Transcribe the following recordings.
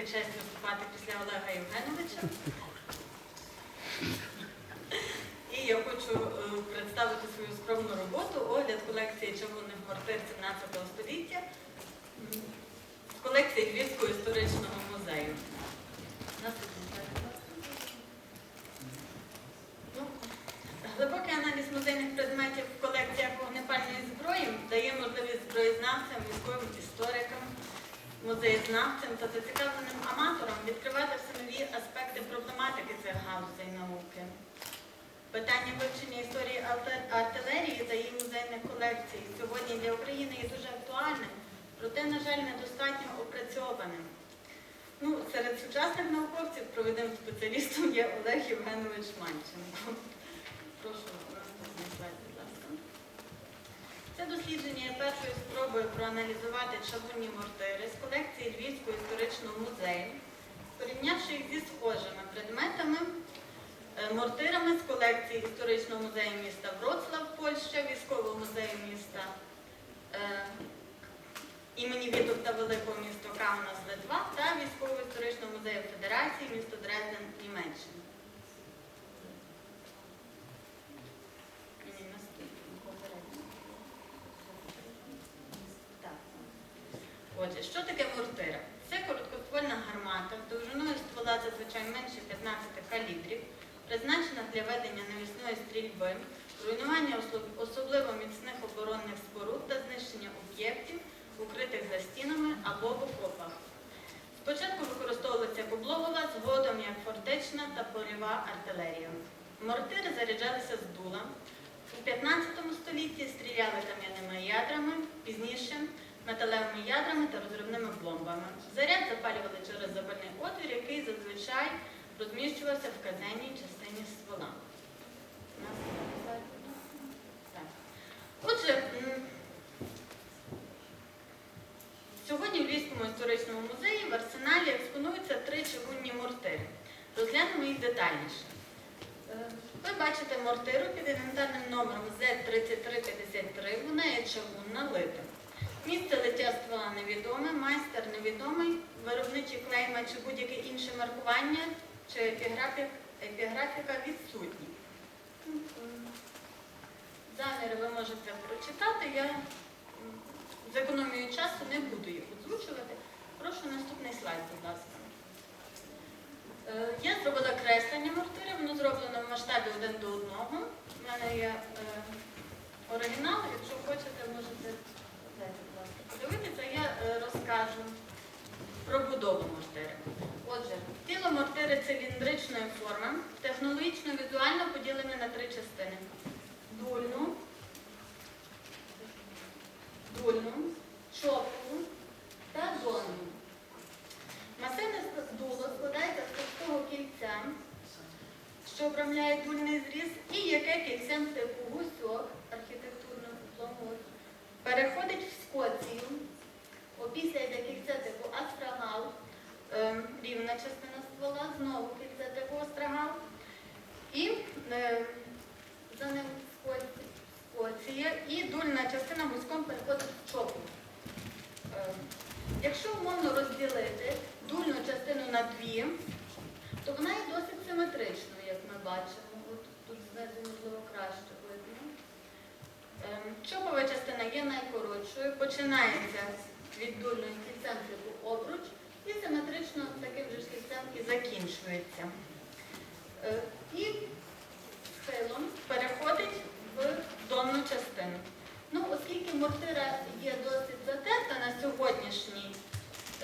таки честь виступати після Олега Євгеновича. І я хочу е, представити свою скромну роботу огляд колекції чавунних мортир 17 століття з колекції Львівського історичного музею. Ну, Глибокий аналіз музейних предметів в колекціях вогнепальної зброї дає можливість зброєзнавцям, військовим історикам, музеєзнавцям та зацікавленим аматорам відкривати все нові аспекти проблематики цих галузей науки. Питання вивчення історії артилерії та її музейних колекцій сьогодні для України є дуже актуальним, проте, на жаль, недостатньо опрацьованим. Ну, серед сучасних науковців провідним спеціалістом є Олег Євгенович Манченко. Прошу наступний слайд, будь ласка. Це дослідження є першою спробою проаналізувати чавунні мортири з колекції Львівського історичного музею, порівнявши їх зі схожими предметами, е, мортирами з колекції історичного музею міста Вроцлав, Польща, військового музею міста е, імені Вітовта Великого місто Каунас Литва та військово-історичного музею Федерації місто Дрезден, Німеччина. Ні, наступний, попередній. Так. Отже, що таке мортира? Це короткоствольна гармата, довжиною ствола зазвичай менше 15 калібрів, призначена для ведення навісної стрільби, руйнування особливо міцних оборонних споруд та знищення об'єктів, укритих за стінами або в окопах. Спочатку використовувалася як згодом як фортечна та польова артилерія. Мортири заряджалися з дула. У 15 столітті стріляли пізніше металевими ядрами та розривними бомбами. Заряд запалювали через запальний отвір, який зазвичай розміщувався в казенній частині ствола. Отже, сьогодні в Львівському історичному музеї в арсеналі експонуються три чавунні мортири. Розглянемо їх детальніше. Е, Ви бачите мортиру під інвентарним номером Z3353, вона є чавунна лита. Місце лиття невідоме, майстер невідомий, виробничі клейма чи будь-яке інше маркування чи епіграфік, епіграфіка відсутні. Заміри ви можете прочитати, я з економією часу не буду їх озвучувати. Прошу наступний слайд, будь ласка. Е, Я зробила креслення мортири, воно зроблено в масштабі один до одного. У мене є е, оригінал, якщо хочете, можете ласка, подивитися, я е, розкажу про будову мортири. Отже, тіло мортири циліндричної форми, технологічно візуально поділене на три частини: дульну, дульну, чопову та зонну. Масивне дуло складається з товстого кільця, що обрамляє дульний зріз, і яке кільцем типу гусьок, архітектурного углому, переходить в скоцію, опісля йде кільце типу астрагал, ем, рівна частина ствола, знову кільце типу астрагал, і е, за ним скоці- скоція, і дульна частина гуськом переходить в чопу. Ем, Якщо умовно розділити дульну частину на дві, то вона є досить симетричною, як ми бачимо. От тут знизу, можливо, краще видно. Ем, Чопова частина є починається від дульної кільцем типу обруч і симетрично таким же кільцем і закінчується. Е, І схилом переходить в донну частину. Ну, оскільки мортира є досить затерта на сьогоднішній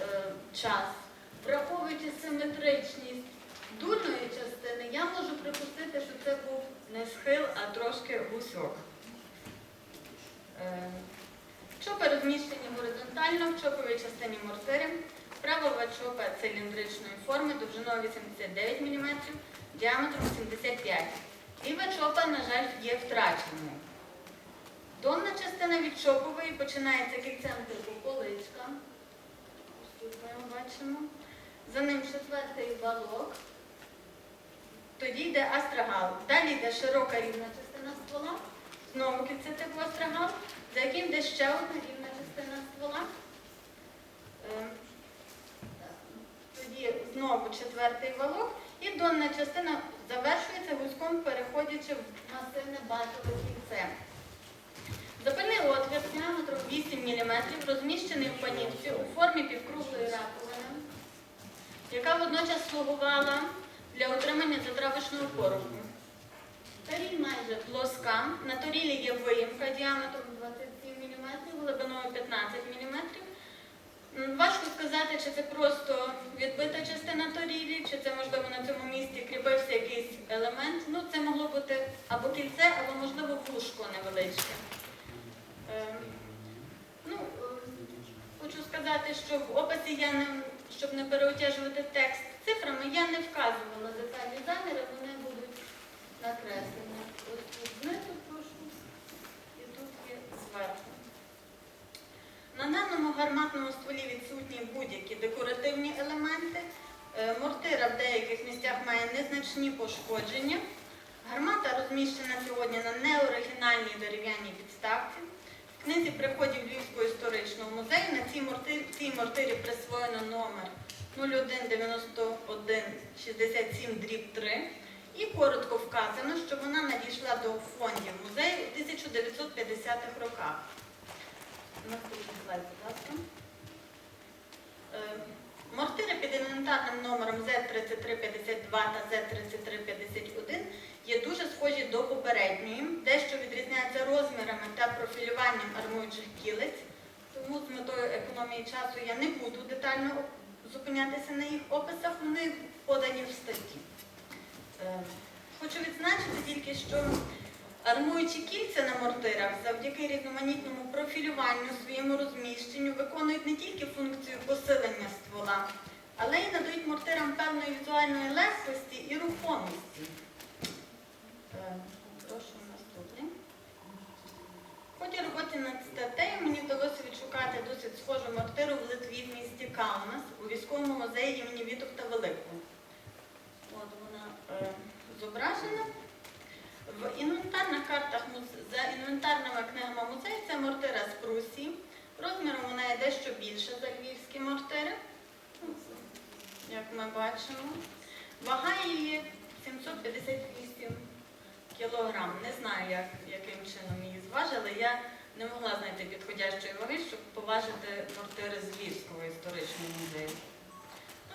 е, час, враховуючи симетричність дульної частини, я можу припустити, що це був не схил, а трошки гусьок. Е, розміщені горизонтально в чоповій частині мортири. Правова чопа циліндричної форми довжиною 89 мм, діаметром 75 Ліва чопа, на жаль, є втраченою. Донна частина від чопової починається кільцем типу поличка. Тут бачимо. За ним четвертий балок. Тоді йде астрагал. Далі йде широка рівна частина ствола. Знову кільце типу астрагал, за яким йде ще одна рівна ствола. Е. Тоді знову четвертий валок, і донна частина завершується вузьком, переходячи в масивне базове кільце. Запальний отвір діаметром 8 мм розміщений в панівці у формі півкруглої раковини, яка водночас слугувала для отримання затравочного поробку. Таріль майже плоска. На торілі є виїмка діаметром 27 глибиною 15 мм. Важко сказати, чи це просто відбита частина торілі, чи це, можливо, на цьому місці кріпився якийсь елемент. Ну, це могло бути або кільце, або, можливо, вушко невеличке. Е, Ну, е, хочу сказати, що в описі я не, щоб не переотяжувати текст цифрами, я не вказувала детальні заміри, вони будуть накреслені. Ось тут знизу прошу, і тут є зверху. На даному гарматному стволі відсутні будь-які декоративні елементи. Е, Мортира в деяких місцях має незначні пошкодження. Гармата розміщена сьогодні на неоригінальній дерев'яній підставці. В книзі приходів Львівського історичного музею на цій мортирі, цій мортирі присвоєно номер 019167-3 і коротко вказано, що вона надійшла до фондів музею у 1950-х роках. Наступний слайд, будь ласка. Е, Мортири під інвентарним номером Z3352 та Z3351 є дуже схожі до попередньої, дещо відрізняються розмірами та профілюванням армуючих кілець. Тому з метою економії часу я не буду детально зупинятися на їх описах, вони подані в статті. Е, Хочу відзначити тільки, що армуючі кільця на мортирах завдяки різноманітному профілюванню, своєму розміщенню виконують не тільки функцію посилення ствола, але й надають мортирам певної візуальної легкості і рухомості. Е, Прошу наступний. В роботи над статтею мені вдалося відшукати досить схожу мортиру в Литві в місті Каунас у військовому музеї імені Вітовта Великого. От вона е, зображена. В інвентарних картах за інвентарними книгами музею це мортира з Прусії. Розміром вона є дещо більша за львівські мортири, Ну, як ми бачимо. Вага її 758 кілограм. Не знаю, як, яким чином її зважили. Я не могла знайти підходящої ваги, щоб поважити мортири з Львівського історичного музею.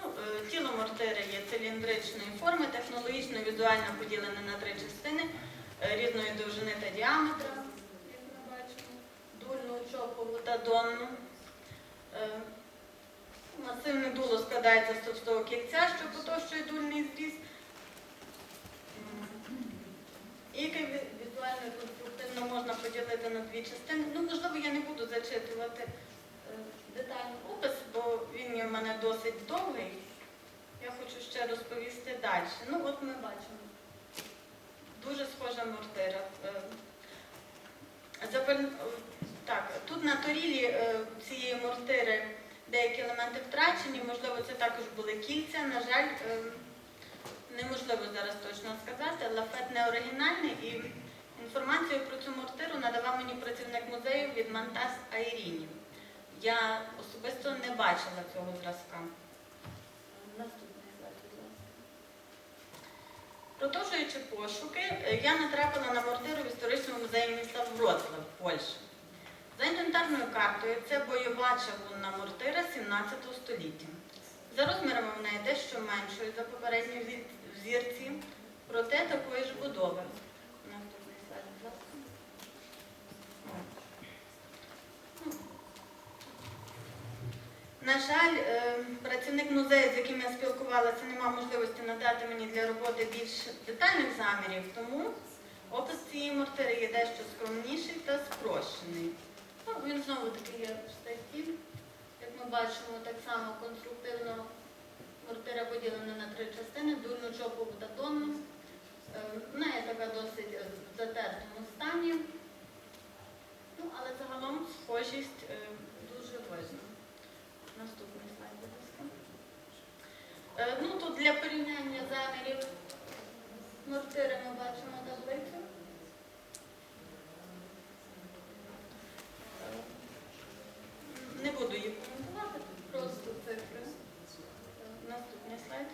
Ну, е, тіло мортири є циліндричної форми, технологічно візуально поділене на три частини різної довжини та діаметра, як ми бачимо, дульну, чопову та донну. Е, Масивне дуло складається з товстого кільця, що потовщує дульний зріз. І візуально і конструктивно можна поділити на дві частини. Ну, можливо, я не буду зачитувати е, детальний опис, бо він в мене досить довгий. Я хочу ще розповісти далі. Ну, от ми бачимо. Дуже схожа мортира. Е, Так, тут на торілі е, цієї мортири деякі елементи втрачені, можливо, це також були кільця. На жаль, е, неможливо зараз точно сказати. Лафет не оригінальний і інформацію про цю мортиру надавав мені працівник музею від Мантас Айріні. Я особисто не бачила цього зразка. Наступний слайд, будь ласка. Продовжуючи пошуки, е, я натрапила на мортиру в історичному музеї міста Вроцлав, Польща. За інвентарною картою це бойова чавунна мортира 17 століття. За розмірами в неї дещо меншою за попередні взірці, проте такої ж будови. Наступний слайд, будь ласка. О. Ну. На жаль, е, працівник музею, з яким я спілкувалася, не мав можливості надати мені для роботи більш детальних замірів, тому опис цієї мортири є дещо скромніший та спрощений. Ну, він знову таки є в статті. Як ми бачимо, так само конструктивно мортира поділена на три частини, дульну, чопову та тонну. Е, Вона є така досить е, в затертому стані. Ну, але загалом схожість дуже видно. Наступний слайд, будь ласка. Е, ну, тут для порівняння замірів мортири ми бачимо таблицю. Не буду її коментувати, просто цифри. Наступний слайд.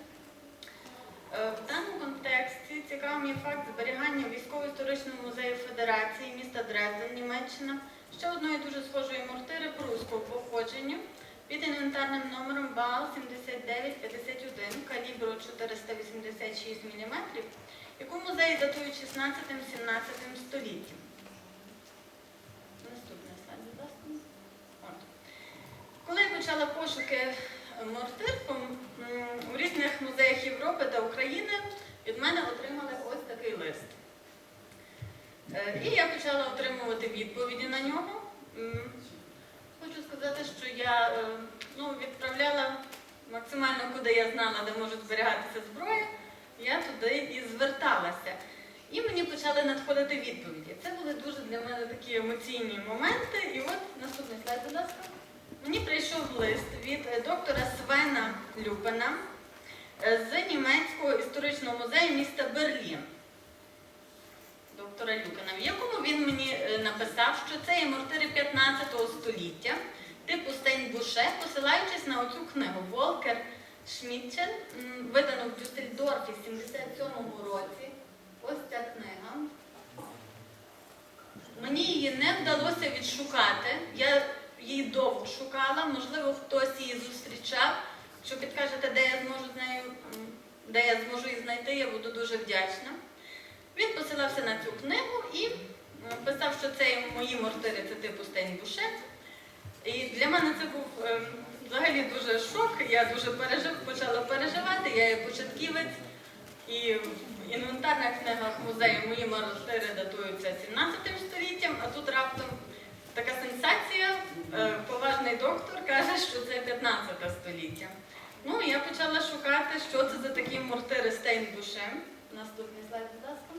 Е, в даному контексті цікавий є факт зберігання військово-історичного музею Федерації міста Дрезден, Німеччина, ще одної дуже схожої мортири прусського походження під інвентарним номером БАУ 7951 калібру 486 мм, яку музеї датують 16-17 століттям. Наступний слайд, будь ласка. Коли я почала пошуки мортир по- м, у різних музеях Європи та України, від мене отримали ось такий лист. Е, І я почала отримувати відповіді на нього. Хочу сказати, що я е, ну, відправляла максимально куди я знала, де може зберігатися зброя, я туди і зверталася. І мені почали надходити відповіді. Це були дуже для мене такі емоційні моменти. І от наступний слайд, будь ласка. Мені прийшов лист від е, доктора Свена Люпена е, з німецького історичного музею міста Берлін. Доктора Люкена, в якому він мені е, написав, що це є мортири 15 століття, типу Стейнбуше, посилаючись на оцю книгу Волкер Шмітчен, видану в Дюссельдорфі в 77-му році. Ось ця книга. Мені її не вдалося відшукати. Я її довго шукала, можливо, хтось її зустрічав. Якщо підкажете, де я зможу з нею, де я зможу її знайти, я буду дуже вдячна. Він посилався на цю книгу і писав, що це мої мортири, це типу Стейнбуше. І для мене це був ем, взагалі дуже шок. Я дуже пережив, почала переживати, я є початківець. І в інвентарних книгах музею мої мортири датуються 17 століттям, а тут раптом така сенсація. е, Поважний доктор каже, що це 15 століття. Ну, я почала шукати, що це за такі мортири Стейнбуше. Наступний слайд, будь ласка.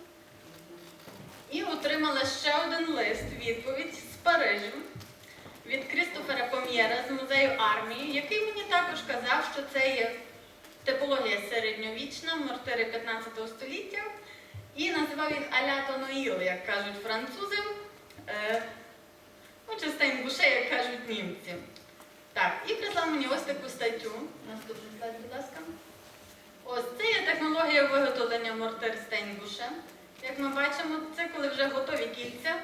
І отримала ще один лист, відповідь з Парижу від Крістофера Пом'єра з музею армії, який мені також казав, що це є типологія середньовічна, мортири 15 століття, і називав їх Алято Ноїл, як кажуть французи, е, ну, чи Стейнбуше, як кажуть німці. Так, і прислав мені ось таку статтю. Наступний слайд, будь ласка. Ось це є технологія виготовлення мортир Стейнбуше. Як ми бачимо, це коли вже готові кільця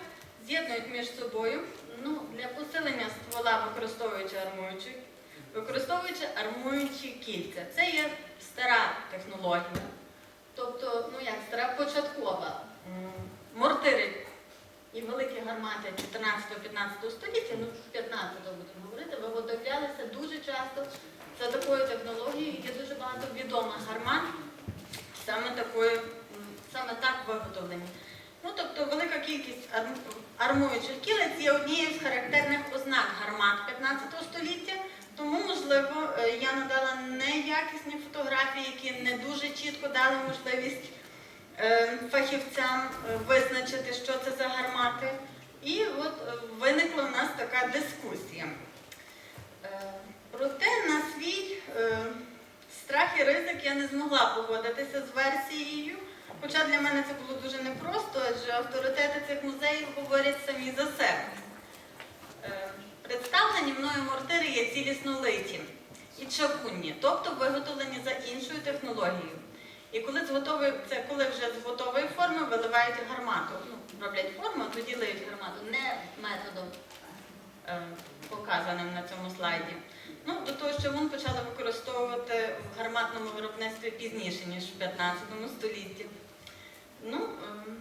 з'єднують між собою ну, для посилення ствола, використовуючи армуючі, використовуючи армуючі кільця. Це є стара технологія. Тобто, ну як стара початкова. Мортири і великі гармати 14-15 століття, ну 15-го будемо говорити, виготовлялися дуже часто за такою технологією. Є дуже багато відомих гармат саме такою, м, саме так виготовлені. Ну, тобто велика кількість арм- армуючих кілець є однією з характерних ознак гармат 15 століття, тому, можливо, е, я надала неякісні фотографії, які не дуже чітко дали можливість е, фахівцям е, визначити, що це за гармати. І от виникла в нас така дискусія. Проте на свій е, страх і ризик я не змогла погодитися з версією. Хоча для мене це було дуже непросто, адже авторитети цих музеїв говорять самі за себе. Е, Представлені мною мортири є цілісно литі і чавунні, тобто виготовлені за іншою технологією. І коли з це коли вже з готової форми виливають гармату. Ну, роблять форму, а тоді лиють гармату, не методом е, показаним на цьому слайді. Ну, до того, що він почали використовувати в гарматному виробництві пізніше, ніж в 15 столітті. Ну, ем,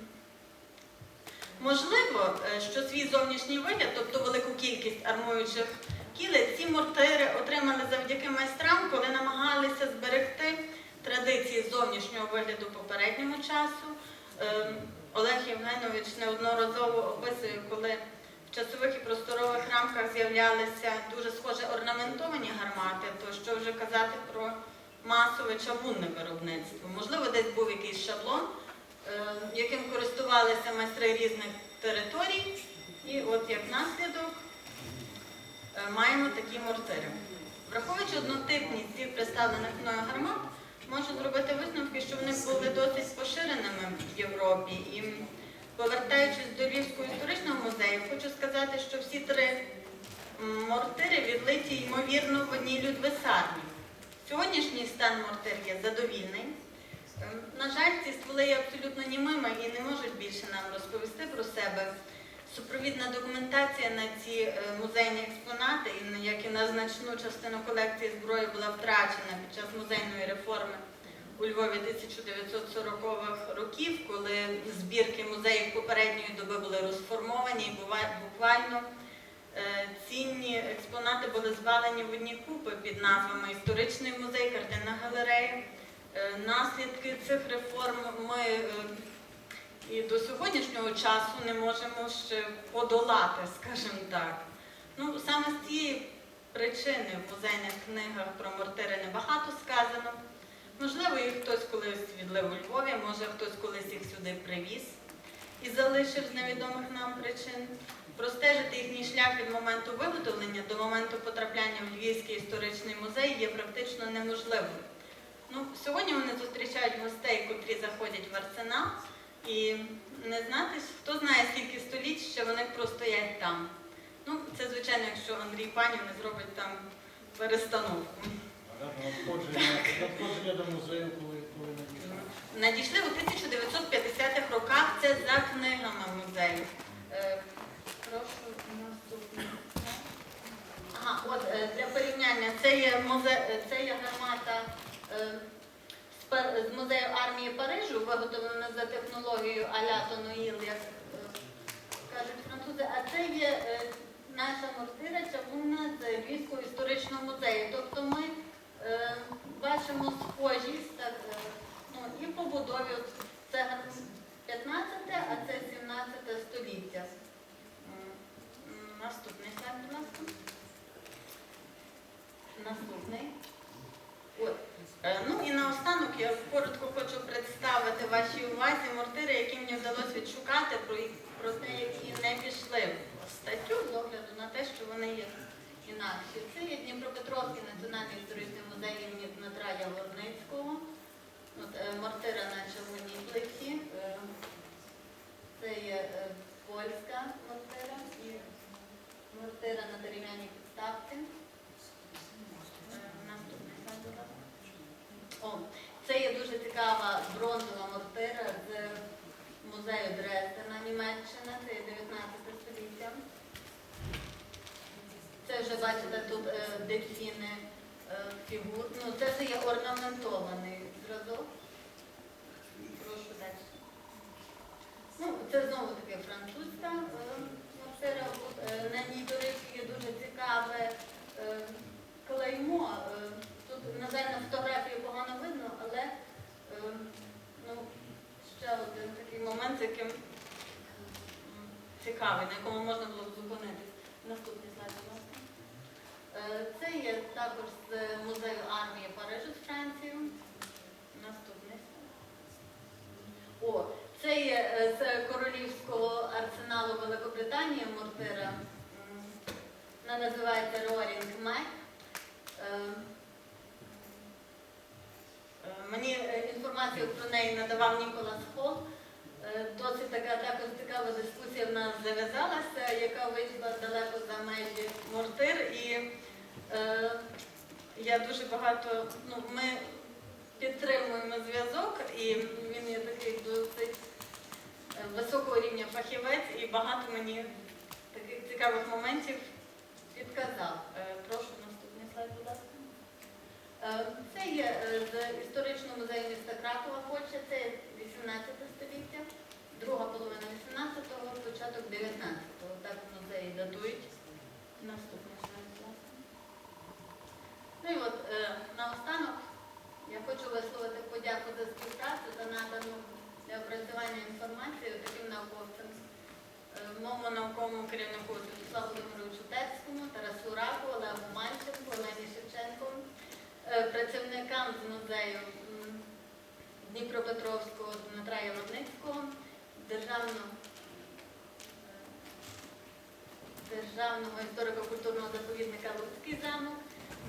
можливо, е, що свій зовнішній вигляд, тобто велику кількість армуючих кілець, ці мортири отримали завдяки майстрам, коли намагалися зберегти традиції зовнішнього вигляду попереднього часу. Ем, Олег Євгенович неодноразово описує, коли часових і просторових рамках з'являлися дуже схоже орнаментовані гармати, то що вже казати про масове чавунне виробництво. Можливо, десь був якийсь шаблон, е, яким користувалися майстри різних територій. І от як наслідок е, маємо такі мортири. Враховуючи однотипність цих представлених мною гармат, можу зробити висновки, що вони були досить поширеними в Європі. І повертаючись до Львівського історичного музею, хочу сказати, що всі три мортири відлиті, ймовірно, в одній людвисарні. Сьогоднішній стан мортир є задовільний. Ем, На жаль, ці стволи є абсолютно німими і не можуть більше нам розповісти про себе. Супровідна документація на ці е, музейні експонати, як і на значну частину колекції зброї була втрачена під час музейної реформи у Львові 1940-х років, коли збірки музеїв попередньої доби були розформовані і буквально е, цінні експонати були звалені в одні купи під назвами Історичний музей, картинна галерея. Е, Наслідки цих реформ ми е, і до сьогоднішнього часу не можемо ще подолати, скажімо так. Ну, саме з цієї причини в музейних книгах про мортири небагато сказано. Можливо, їх хтось колись відлив у Львові, може хтось колись їх сюди привіз і залишив з невідомих нам причин. Простежити їхній шлях від моменту виготовлення до моменту потрапляння в Львівський історичний музей є практично неможливим. Ну, сьогодні вони зустрічають гостей, котрі заходять в арсенал, і не знати, хто знає, скільки століть ще вони простоять там. Ну, це звичайно, якщо Андрій Панів не зробить там перестановку. Надходження, до музею, коли, надійшло? Надійшли у 1950-х роках, це за книгами музею. Е. Ага, от е, для порівняння, це є, музе... це є гармата е, з, музею армії Парижу, виготовлена за технологією Аля Тонуїл, як кажуть французи, а це є наша мортира чавунна з Львівського історичного музею. Тобто ми бачимо схожість так, е, ну, і побудові. Це гар- 15, а це 17 століття. Наступний слайд, будь ласка. Наступний. От. Е, Ну і наостанок я коротко хочу представити вашій увазі мортири, які мені вдалося відшукати, про, про те, які не пішли в статтю з огляду на те, що вони є інакші. Це є Дніпропетровський національний історичний музей імені Дмитра Яворницького. Е, мортира на червоній плиті. Е, Це є е, польська мортира і мортира на дерев'яній підставці. О, це є дуже цікава бронзова мортира з музею Дрездена, Німеччина, це є 19 століття. Це вже бачите тут е, дельфіни е, фігур. Ну, це вже є орнаментований зразок. Прошу далі. Ну, це знову таки французька е, е, На ній, до речі, є дуже цікаве е, клеймо. Е, Тут, на жаль, на фотографії погано видно, але е, ну, ще один такий момент, з яким цікавий, на якому можна було б зупинитись. Наступний слайд, Це є також з музею армії Парижу з Франції. Наступний. О, це є е, з королівського арсеналу Великобританії мортира. Вона називається Roaring Mac. Е, е, Мені е, інформацію про неї надавав Ніколас Холл. Е, Досить така також цікава дискусія в нас зав'язалася, яка вийшла далеко за межі мортир. І е, я дуже багато, ну, ми підтримуємо зв'язок, і він є такий досить е, високого рівня фахівець, і багато мені таких цікавих моментів підказав. Е, Прошу наступний слайд, будь ласка. Е, Це є е, з історичного музею міста Кракова, Польща, це 18 століття, друга половина 18-го, початок 19-го. Так музеї датують. Наступний ласка. Ну і от е, наостанок я хочу висловити подяку за співпрацю та надану для опрацювання інформації таким науковцям. Е, Моєму науковому керівнику Святославу Володимировичу Терському, Тарасу Раку, Олегу Мальченку, Олені Шевченко, е, працівникам з музею Дніпропетровського Дмитра Яворницького, державного, е, державного історико-культурного заповідника Луцький замок,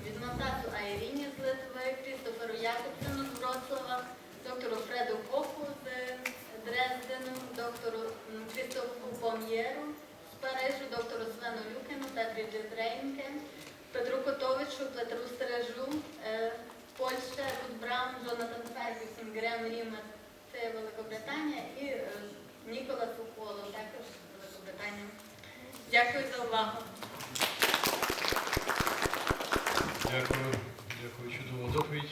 від Монтасу Айріні з Литви, Крістоферу Якобсену з Вроцлава, доктору Фреду Коху з Дрездену, доктору Крістофу Пом'єру з Парижу, доктору Свену Люкину та Бріджит Рейнке, Петру Котовичу, Петру Стережу, е, Польща, Руд Браун, Джонатан Фергюсон, Грем Ріма, це Великобританія, і Нікола Ніколасу також Великобританія. Дякую за увагу. Дякую. Дякую. Чудова доповідь.